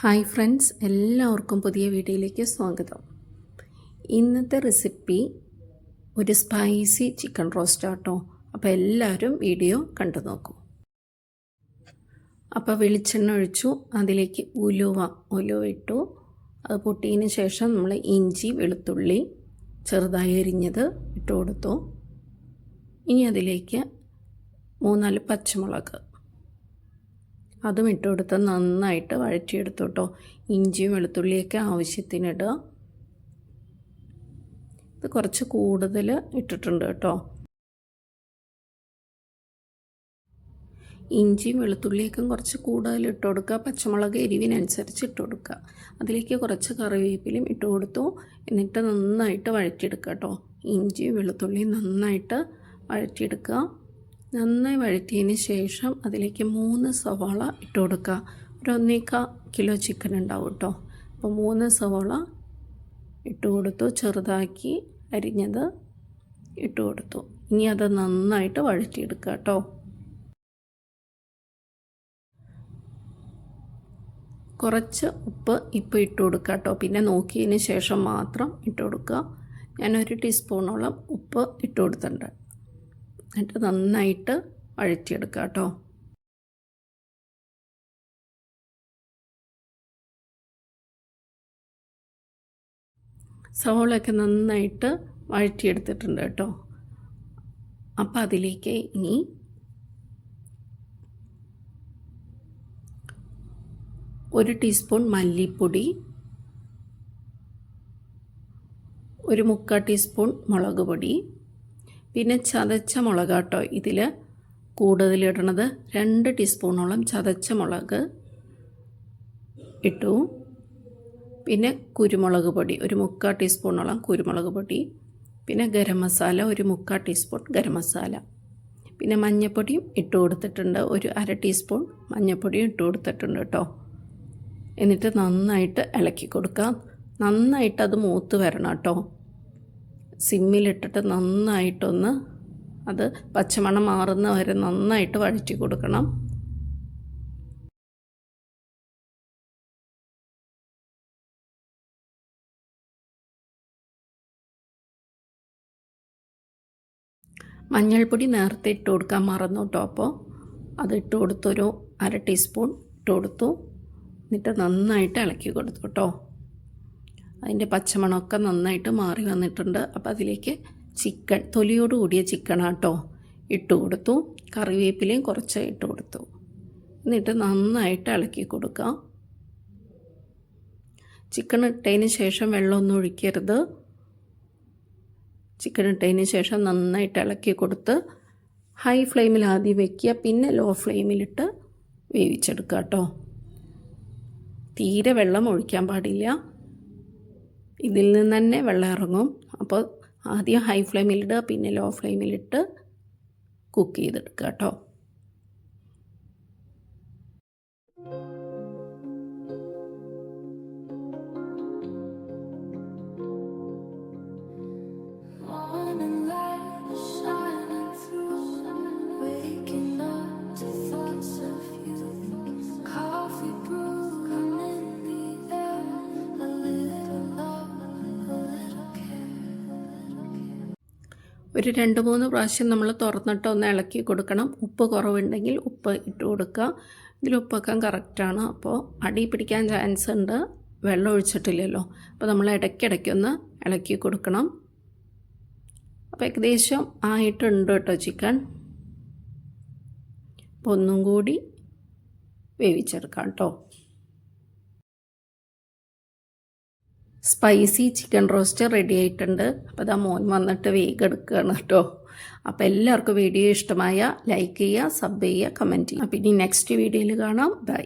Hi friends എല്ലാവർക്കും പുതിയ വീഡിയോയിലേക്ക് സ്വാഗതം. ഇന്നത്തെ റെസിപ്പി ഒരു സ്പൈസി ചിക്കൻ റോസ്റ്റ് ആട്ടോ. അപ്പോൾ എല്ലാവരും വീഡിയോ കണ്ടു നോക്കൂ. അപ്പോൾ വെളിച്ചെണ്ണ ഒഴിച്ചു അതിലേക്ക് ഉലുവ ഉലുവ ഇട്ടു. അത് പൊട്ടിയതിന് ശേഷം നമ്മൾ ഇഞ്ചി വെളുത്തുള്ളി ചെറുതായി അരിഞ്ഞത് ഇട്ട് കൊടുത്തു ഇനി അതിലേക്ക് മൂന്നാൽ പച്ചമുളക്. അതും ഇട്ട് കൊടുത്ത് നന്നായിട്ട് വഴറ്റിയെടുത്തു കേട്ടോ. ഇഞ്ചിയും വെളുത്തുള്ളിയൊക്കെ ആവശ്യത്തിനിടുക ഇത് കുറച്ച് കൂടുതൽ ഇട്ടിട്ടുണ്ട് കേട്ടോ. ഇഞ്ചിയും വെളുത്തുള്ളിയൊക്കെ കുറച്ച് കൂടുതൽ ഇട്ട് കൊടുക്കുക. പച്ചമുളക് എരിവിനനുസരിച്ച് ഇട്ട് കൊടുക്കുക. അതിലേക്ക് കുറച്ച് കറിവേപ്പിലും ഇട്ട് കൊടുത്തു. എന്നിട്ട് നന്നായിട്ട് വഴറ്റിയെടുക്കുക കേട്ടോ. ഇഞ്ചിയും വെളുത്തുള്ളിയും നന്നായിട്ട് വഴറ്റിയെടുക്കുക. നന്നായി വഴറ്റിയതിന് ശേഷം അതിലേക്ക് മൂന്ന് സവാള ഇട്ട് കൊടുക്കുക. ഒരു ഒന്നേക്കാ കിലോ ചിക്കൻ ഉണ്ടാവും കേട്ടോ. അപ്പോൾ മൂന്ന് സവാള ഇട്ട് കൊടുത്തു. ചെറുതാക്കി അരിഞ്ഞത് ഇട്ട് കൊടുത്തു. ഇനി അത് നന്നായിട്ട് വഴറ്റിയെടുക്കുക കേട്ടോ. കുറച്ച് ഉപ്പ് ഇപ്പോൾ ഇട്ട് കൊടുക്കുക കേട്ടോ. പിന്നെ നോക്കിയതിന് ശേഷം മാത്രം ഇട്ട് കൊടുക്കുക. ഞാനൊരു ടീസ്പൂണോളം ഉപ്പ് ഇട്ട് കൊടുത്തിട്ടുണ്ട്. എന്നിട്ട് നന്നായിട്ട് വഴറ്റിയെടുക്കുക കേട്ടോ. സവോളയൊക്കെ നന്നായിട്ട് വഴറ്റിയെടുത്തിട്ടുണ്ട് കേട്ടോ. അപ്പോൾ അതിലേക്ക് ഇനി ഒരു ടീസ്പൂൺ മല്ലിപ്പൊടി ഒരു മുക്കാൽ ടീസ്പൂൺ മുളക് പൊടി പിന്നെ ചതച്ച മുളക് കേട്ടോ ഇതിൽ കൂടുതലിടണത് രണ്ട് ടീസ്പൂണോളം ചതച്ച മുളക് ഇട്ടു. പിന്നെ കുരുമുളക് പൊടി ഒരു മുക്കാൽ ടീസ്പൂണോളം കുരുമുളക് പൊടി. പിന്നെ ഗരം മസാല ഒരു മുക്കാൽ ടീസ്പൂൺ ഗരം മസാല. പിന്നെ മഞ്ഞൾപ്പൊടിയും ഇട്ട് കൊടുത്തിട്ടുണ്ട്. ഒരു അര ടീസ്പൂൺ മഞ്ഞൾപ്പൊടിയും ഇട്ട് കൊടുത്തിട്ടുണ്ട് കേട്ടോ. എന്നിട്ട് നന്നായിട്ട് ഇളക്കി കൊടുക്കാം നന്നായിട്ട് അത് മൂത്ത് വരണം കേട്ടോ. സിമ്മിലിട്ടിട്ട് നന്നായിട്ടൊന്ന് അത് പച്ചമണം മാറുന്ന വരെ നന്നായിട്ട് വഴറ്റി കൊടുക്കണം. മഞ്ഞൾപ്പൊടി നേരത്തെ ഇട്ട് കൊടുക്കാൻ മറന്നു കേട്ടോ അപ്പോൾ. അത് ഇട്ട് കൊടുത്തൊരു അര ടീസ്പൂൺ ഇട്ട് കൊടുത്തു. എന്നിട്ട് നന്നായിട്ട് ഇളക്കി കൊടുത്തു കേട്ടോ അതിന്റെ പച്ചമണമൊക്കെ നന്നായിട്ട് മാറി വന്നിട്ടുണ്ട്. അപ്പോൾ അതിലേക്ക് ചിക്കൻ തൊലിയോട് കൂടിയ ചിക്കനാട്ടോ ഇട്ട് കൊടുത്തു. കറിവേപ്പിലയും കുറച്ച് ഇട്ട് കൊടുത്തു. എന്നിട്ട് നന്നായിട്ട് ഇളക്കി കൊടുക്കാം. ചിക്കൻ ഇട്ടതിന് ശേഷം വെള്ളമൊന്നും ഒഴിക്കരുത്. ചിക്കൻ ഇട്ടതിന് ശേഷം നന്നായിട്ട് ഇളക്കി കൊടുത്ത് ഹൈ ഫ്ലെയിമിൽ ആദ്യം വയ്ക്കുക പിന്നെ ലോ ഫ്ലെയിമിലിട്ട് വേവിച്ചെടുക്കുക കേട്ടോ തീരെ വെള്ളം ഒഴിക്കാൻ പാടില്ല. ഇതിൽ നിന്ന് തന്നെ വെള്ളം ഇറങ്ങും. അപ്പോൾ ആദ്യം ഹൈ ഫ്ലെയിമിലിടുക പിന്നെ ലോ ഫ്ലെയിമിലിട്ട് കുക്ക് ചെയ്തെടുക്കുക കേട്ടോ. ഒരു രണ്ട് മൂന്ന് പ്രാവശ്യം നമ്മൾ തുറന്നിട്ട് ഒന്ന് ഇളക്കി കൊടുക്കണം. ഉപ്പ് കുറവുണ്ടെങ്കിൽ ഉപ്പ് ഇട്ട് കൊടുക്കുക. ഇതിൽ ഉപ്പൊക്കെ കറക്റ്റാണ്. അപ്പോൾ അടി പിടിക്കാൻ ചാൻസ് ഉണ്ട്. വെള്ളം ഒഴിച്ചിട്ടില്ലല്ലോ. അപ്പോൾ നമ്മൾ ഇടയ്ക്കിടയ്ക്കൊന്ന് ഇളക്കി കൊടുക്കണം. അപ്പോൾ ഏകദേശം ആയിട്ടുണ്ട് കേട്ടോ ചിക്കൻ. അപ്പോൾ ഒന്നും കൂടി വേവിച്ചെടുക്കാം കേട്ടോ. സ്പൈസി ചിക്കൻ റോസ്റ്റ് റെഡി ആയിട്ടുണ്ട്. അപ്പോൾ അതാ മോൻ വന്നിട്ട് വേഗം എടുക്കുകയാണ് കേട്ടോ. അപ്പോൾ എല്ലാവർക്കും വീഡിയോ ഇഷ്ടമായ ലൈക്ക് ചെയ്യുക സബ് ചെയ്യുക കമന്റ് ചെയ്യുക. അപ്പോൾ ഇനി നെക്സ്റ്റ് വീഡിയോയിൽ കാണാം. ബൈ.